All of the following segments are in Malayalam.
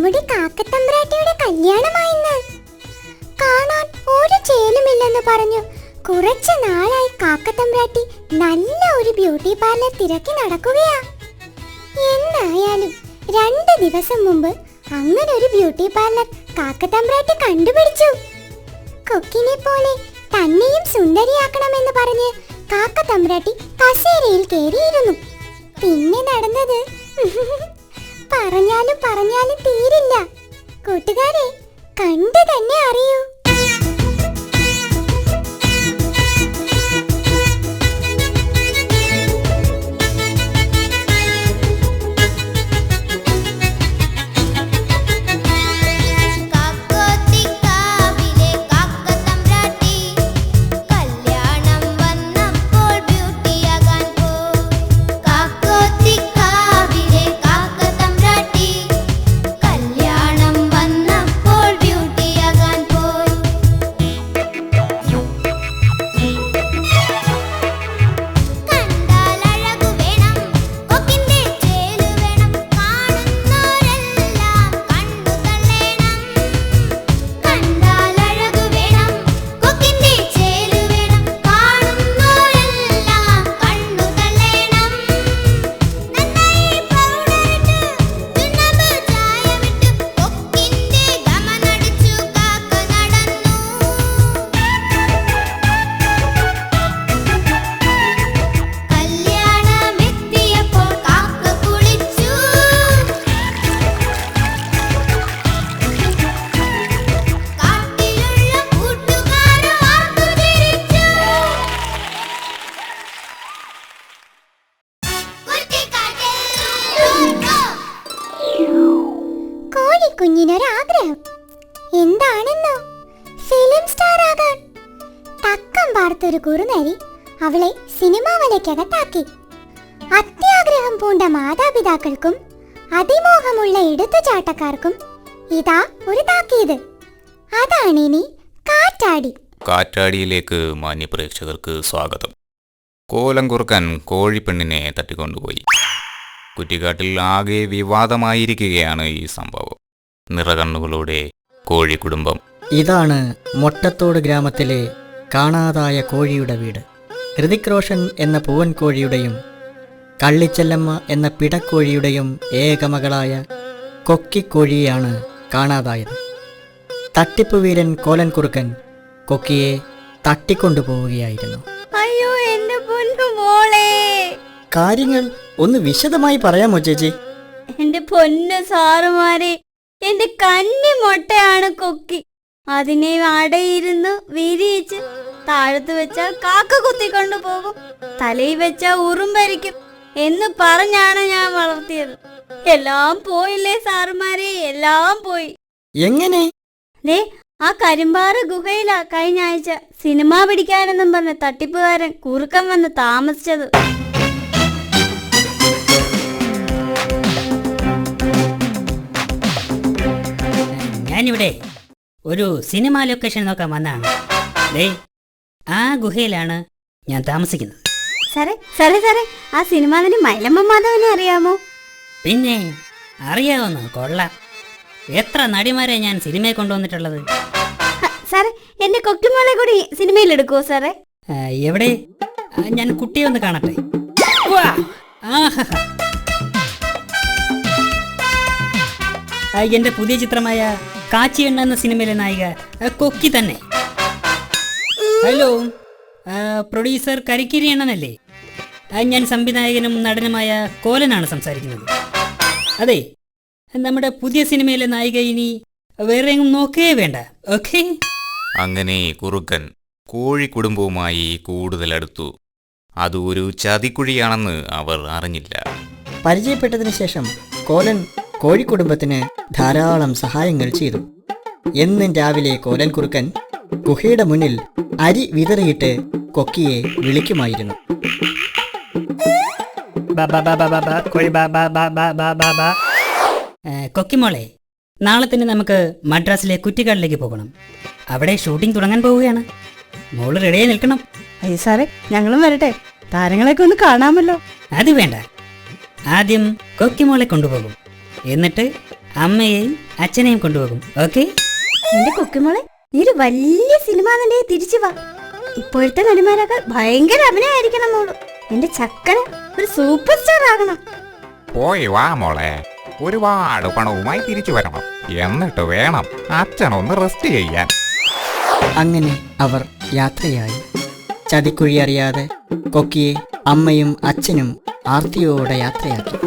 പൊന്മുടി കാക്കത്തമ്പ്രാട്ടിയുടെ കല്യാണമായിന്ന്. കാണാൻ ഒരു ചേലുമില്ലെന്ന് പറഞ്ഞു. കുറച്ച് നാളായി കാക്കത്തമ്പ്രാട്ടി നല്ല ഒരു ബ്യൂട്ടി പാർലർ തിരക്കി നടക്കുകയാ. എന്നായാലും രണ്ട് ദിവസം മുമ്പ് അങ്ങനെ ഒരു ബ്യൂട്ടി പാർലർ കാക്കത്തമ്പ്രാട്ടി കണ്ടുപിടിച്ചു. കൊക്കിനെ പോലെ തന്നെയും സുന്ദരിയാക്കണമെന്ന് പറഞ്ഞ് കാക്കത്തമ്പ്രാട്ടി കസേരയിൽ കയറിയിരുന്നു. പിന്നെ നടന്നത് പറഞ്ഞാലും പറഞ്ഞാലും തീരില്ല. കൂട്ടുകാരെ കണ്ടു തന്നെ അറിയൂ. പാർത്തൊരു കുറുനരി അവളെ സിനിമാ വലയ്ക്കകത്താക്കി അത്യാഗ്രഹം പൂണ്ട മാതാപിതാക്കൾക്കും അതിമോഹമുള്ള എടുത്തുചാട്ടക്കാർക്കും ഇതാ ഒരു താക്കീത്. ഇനി കാറ്റാടി. കാറ്റാടിയിലേക്ക് മാന്യപ്രേക്ഷകർക്ക് സ്വാഗതം. കോലം കുറുക്കാൻ കോഴിപ്പെണ്ണിനെ തട്ടിക്കൊണ്ടുപോയി. കുറ്റിക്കാട്ടിൽ ആകെ വിവാദമായിരിക്കുകയാണ് ഈ സംഭവം. നിറകണ്ണുകളോടെ കോഴി കുടുംബം ഇതാണ് മൊട്ടത്തോട് ഗ്രാമത്തിലെ കാണാതായ കോഴിയുടെ വീട്. ഹൃതിക് റോഷൻ എന്ന പൂവൻ കോഴിയുടെയും കള്ളിച്ചെല്ലമ്മ എന്ന പിടക്കോഴിയുടെയും ഏകമകളായ കൊക്കിക്കോഴിയെയാണ് കാണാതായത്. തട്ടിപ്പ് വീരൻ കോലൻ കുറുക്കൻ കൊക്കിയെ തട്ടിക്കൊണ്ടുപോവുകയായിരുന്നു. അയ്യോ എന്റെ പൊന്നു മോളെ. കാര്യങ്ങൾ ഒന്ന് വിശദമായി പറയാമോ ചേച്ചി? എന്റെ പൊന്നു സാറുമാരെ എന്റെ കന്നി മുട്ടയാണ് കൊക്കി. അതിനെ അടയിരുന്ന് വിരിയിച്ച് താഴത്ത് വെച്ചാൽ കാക്ക കുത്തിക്കൊണ്ടു പോകും. തലയിൽ വെച്ചാൽ ഉറുമ്പരിക്കും എന്ന് പറഞ്ഞാണ് ഞാൻ വളർത്തിയത്. എല്ലാം പോയില്ലേ സാറുമാരെ? എല്ലാം പോയി. എങ്ങനെ? ദേ ആ കരിമ്പാറ ഗുഹയിലാ കഴിഞ്ഞ ആഴ്ച സിനിമ പിടിക്കാനെന്നും പറഞ്ഞ തട്ടിപ്പുകാരൻ കുറുക്കം വന്ന് താമസിച്ചത്. ഞാനിവിടെ ഒരു സിനിമ ലൊക്കേഷൻ നോക്കാൻ വന്നാണ് ദേ ആ ഗുഹയിലാണ് ഞാൻ താമസിക്കുന്നത്. സാറേ സാറേ സാറേ ആ സിനിമ നടി മൈലമ്മ മാധവനെ അറിയാമോ? പിന്നെ അറിയാവുന്ന കൊള്ളാം. എത്ര നടിമാരെ ഞാൻ സിനിമയെ കൊണ്ടുവന്നിട്ടുള്ളത്? സാറേ എന്റെ കൊക്കുമോളെ കൂടി സിനിമയിൽ എടുക്കുവോ സാറേ? ആ, എവിടെ? ആ, ഞാൻ കുട്ടിയെ ഒന്ന് കാണട്ടെ. ആ, എന്റെ പുതിയ ചിത്രമായ കാച്ചിയെണ്ണ എന്ന സിനിമയിലെ നായിക കൊക്കി തന്നെ. ഹലോ പ്രൊഡ്യൂസർ കരിക്കിരി എണ്ണനല്ലേ ഞാൻ സംവിധായകനും നടനുമായ കോലനാണ് സംസാരിക്കുന്നത്. അതെ നമ്മുടെ പുതിയ സിനിമയിലെ നായിക ഇനി വേറെ എങ്ങും നോക്കേ വേണ്ട ഓക്കെ? അങ്ങനെ കുറുക്കൻ കോഴി കുടുംബവുമായി കൂടുതൽ അടുത്തു അത് ഒരു ചതിക്കുഴിയാണെന്ന് അവർ അറിഞ്ഞില്ല. പരിചയപ്പെട്ടതിന് ശേഷം കോലൻ കോഴിക്കുടുംബത്തിന് ധാരാളം സഹായങ്ങൾ ചെയ്തു എന്നും രാവിലെ കോലൻ കുറുക്കൻ ഗുഹയുടെ മുന്നിൽ അരി വിതറിയിട്ട് കൊക്കിയെ വിളിക്കുമായിരുന്നു ഏ, കൊക്കിമോളെ നാളെ തന്നെ നമുക്ക് മദ്രാസിലെ കുറ്റിക്കാടിലേക്ക് പോകണം അവിടെ ഷൂട്ടിംഗ് തുടങ്ങാൻ പോവുകയാണ് മോൾ റെഡിയായി നിൽക്കണം അയ്യ സാറേ ഞങ്ങളും വരട്ടെ താരങ്ങളെയൊക്കെ ഒന്ന് കാണാമല്ലോ അത് വേണ്ട ആദ്യം കൊക്കിമോളെ കൊണ്ടുപോകും എന്നിട്ട് അമ്മയെയും അച്ഛനെയും കൊണ്ടുപോകും. ഓക്കെ? എന്റെ കൊക്കുമോളെ നീ ഒരു വലിയ സിനിമ നടിയെ തിരിച്ചു വാ. ഇപ്പോഴത്തെ നടിമാരൊക്കെ ഭയങ്കര അഭിനയായിരിക്കണം മോൾ. എന്റെ ചക്കര ഒരു സൂപ്പർ സ്റ്റാർ ആകണം. പോയി വാ മോളെ. ഒരുപാട് പണവുമായി തിരിച്ചു വരണം. എന്നിട്ട് വേണം അച്ഛനൊന്ന് റെസ്റ്റ് ചെയ്യാൻ. അങ്ങനെ അവർ യാത്രയായി. ചതിക്കുഴി അറിയാതെ കൊക്കിയെ അമ്മയും അച്ഛനും ആർത്തിയോടെ യാത്രയാക്കി.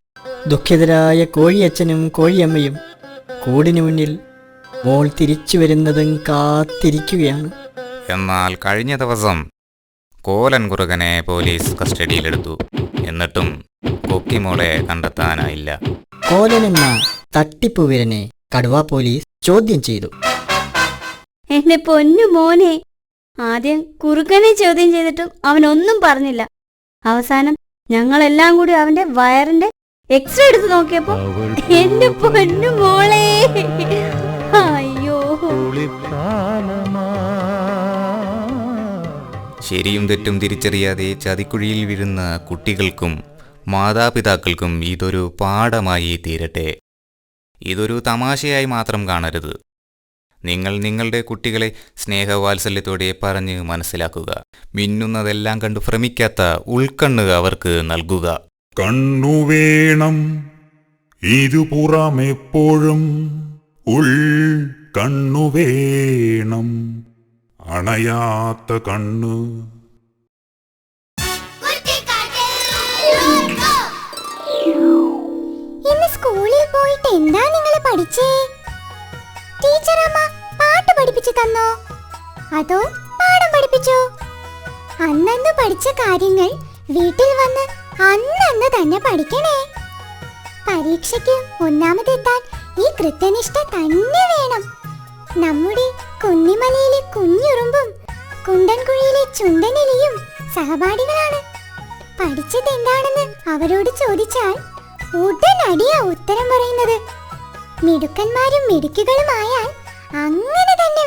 ദുഃഖിതരായ കോഴിയച്ഛനും കോഴിയമ്മയും കൂടിനു മുന്നിൽ മോൾ തിരിച്ചു വരുന്നതും കാത്തിരിക്കുകയാണ്. എന്നാൽ കഴിഞ്ഞ ദിവസം കോലൻ കുറുകനെ പോലീസ് കസ്റ്റഡിയിലെടുത്തു. എന്നിട്ടും കൊക്കിമോളെ കണ്ടെത്താനായില്ല. കോലൻ എന്ന തട്ടിപ്പുവിരനെ കടുവ പോലീസ് ചോദ്യം ചെയ്തു. എന്റെ പൊന്നു മോനെ ആദ്യം കുറുക്കനെ ചോദ്യം ചെയ്തിട്ടും അവൻ ഒന്നും പറഞ്ഞില്ല. അവസാനം ഞങ്ങളെല്ലാം കൂടി അവന്റെ വയറിന്റെ എക്സ്റേ എടുത്ത് നോക്കിയപ്പോ എന്റെ പൊന്നു മോളെ. അയ്യോ. ശരിയും തെറ്റും തിരിച്ചറിയാതെ ചതിക്കുഴിയിൽ വീഴുന്ന കുട്ടികൾക്കും മാതാപിതാക്കൾക്കും ഇതൊരു പാഠമായി തീരട്ടെ. ഇതൊരു തമാശയായി മാത്രം കാണരുത്. നിങ്ങൾ നിങ്ങളുടെ കുട്ടികളെ സ്നേഹവാത്സല്യത്തോടെ പറഞ്ഞ് മനസ്സിലാക്കുക. മിന്നുന്നതെല്ലാം കണ്ട് ഭ്രമിക്കാത്ത ഉൾക്കണ്ണ് അവർക്ക് നൽകുക. കണ്ണു വേണം ഇരുപുറമെപ്പോഴും ഉൾ കണ്ണുവേണം. അണയാത്ത കണ്ണ്. സ്കൂളിൽ പോയിട്ട് എന്താ നിങ്ങൾ പഠിച്ചേ? ടീച്ചറമ്മ പാട്ട് പഠിപ്പിച്ചു തന്നോ? അതോ പാഠം പഠിപ്പിച്ചോ? അന്നു പഠിച്ച കാര്യങ്ങൾ വീട്ടിൽ വന്ന് അന്നന്ന് തന്നെ പഠിക്കണേ. പരീക്ഷയ്ക്ക് ഒന്നാമതെത്താൻ ഈ കൃത്യനിഷ്ഠ തന്നെ വേണം. നമ്മുടെ കുന്നിമലയിലെ കുഞ്ഞുറുമ്പും കുണ്ടൻകുഴിയിലെ ചുണ്ടനെലിയും സഹപാഠികളാണ്. പഠിച്ചത് എന്താണെന്ന് അവരോട് ചോദിച്ചാൽ ഉടനടിയാ ഉത്തരം പറയുന്നത്. മിടുക്കന്മാരും മിടുക്കുകളുമായാൽ അങ്ങനെ തന്നെ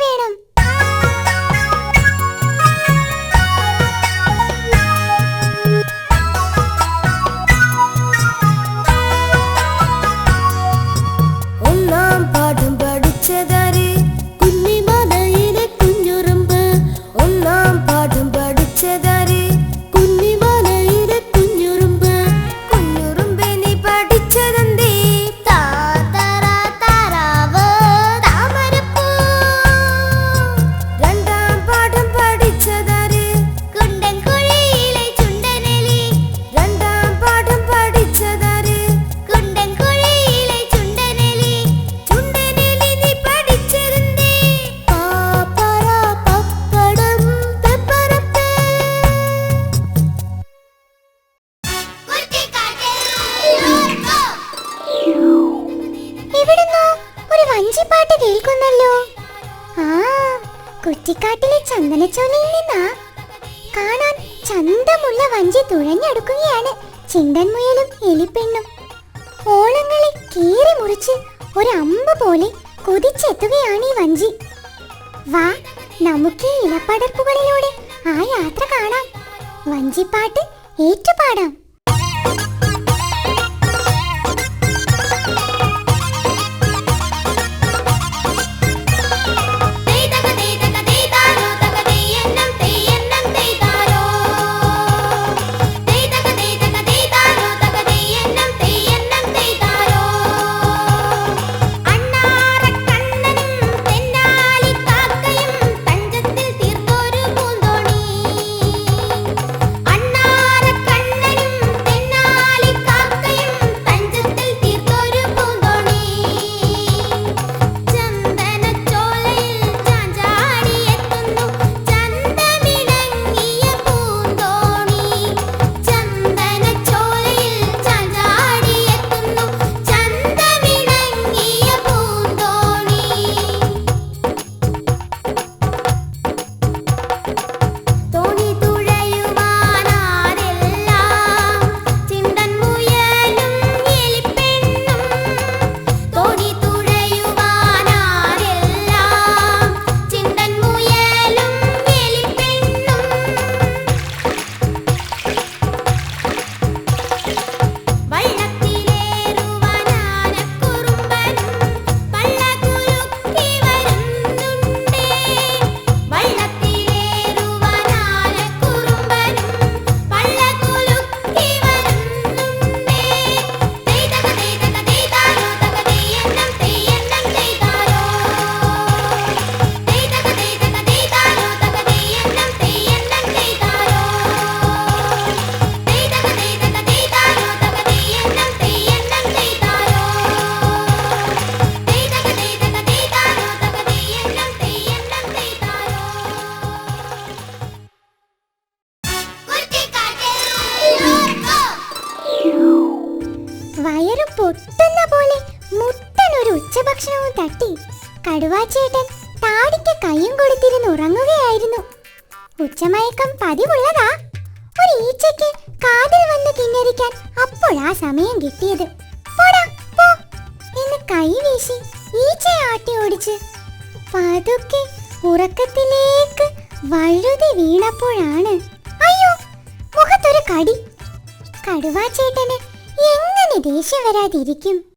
വഞ്ചി തുഴഞ്ഞെടുക്കുകയാണ് ചിണ്ടൻമുയലും എലിപ്പെണ്ണും. ഓളങ്ങളെ കീറി മുറിച്ച് ഒരു അമ്പ് പോലെ കുതിച്ചെത്തുകയാണ് ഈ വഞ്ചി. വാ നമുക്ക് ഇലപ്പടർപ്പുകളിലൂടെ ആ യാത്ര കാണാം. വഞ്ചിപ്പാട്ട് ഏറ്റുപാടാം. കടുവാച്ചേട്ടൻ താടിക്ക് കൈയും കൊടുത്തിരുന്ന് ഉറങ്ങുകയായിരുന്നു. ഉച്ചമയക്കം പതിവുള്ളതാ. ഒരു ഈച്ചയ്ക്ക് കാതിൽ വന്ന് അപ്പോൾ ആ സമയം കിട്ടിയത്. പോടാ പോ. എന്ന് കൈ വീശി ഈച്ചയെ ആട്ടി ഓടിച്ച്. പതുക്കെ ഉറക്കത്തിലേക്ക് വഴുതി വീണപ്പോഴാണ്. അയ്യോ മുഖത്തൊരു കടി. കടുവാച്ചേട്ടന് എങ്ങനെ ദേഷ്യം വരാതിരിക്കും?